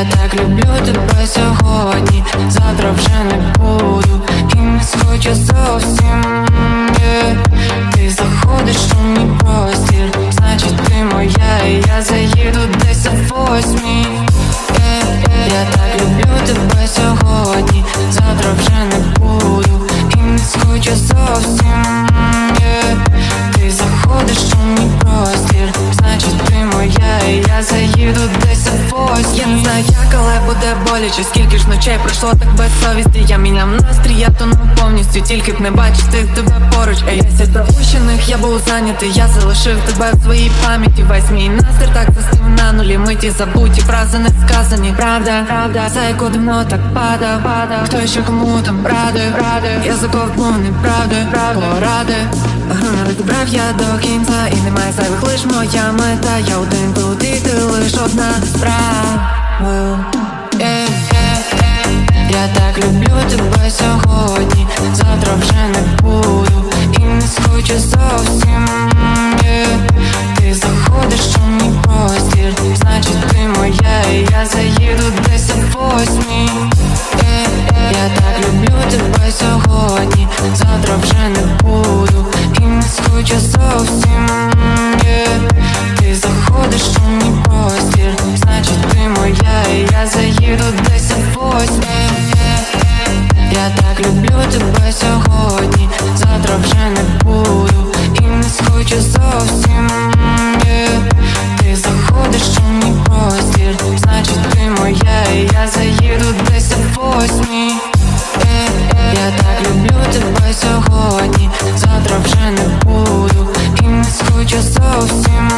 Я так люблю тебе сьогодні, завтра вже не буду і не схочу зовсім. yeah. Ти заходиш у мій простір, значить ти моя, і я заїду десь о восьмій. О. Я не знаю як, але буде боляче. Скільки ж ночей пройшло так без совісті? Я міняв настрій, я тону повністю. Тільки б не бачити тебе поруч. Ей, я запущених, я був зайнятий. Я залишив тебе в своїй пам'яті. Весь мій настрій так застив на нулі. Миті забуті, фрази не сказані. Правда, правда, за яку давно так падав, падав Хто ще кому там радив, радив Я правди, правди, поради Гру не розібрав я до кінця І немає зайвих лиш моя мета. Я один тут і ти лиш одна справа піду десять восьми Я так люблю тебе сьогодні, завтра вже не буду и не скучу зовсім. Yeah. Ти заходиш у мій простір, значить ты моя, і я заеду десять восьмі yeah. Я так люблю тебе сьогодні, завтра вже не буду и не скучу зовсім.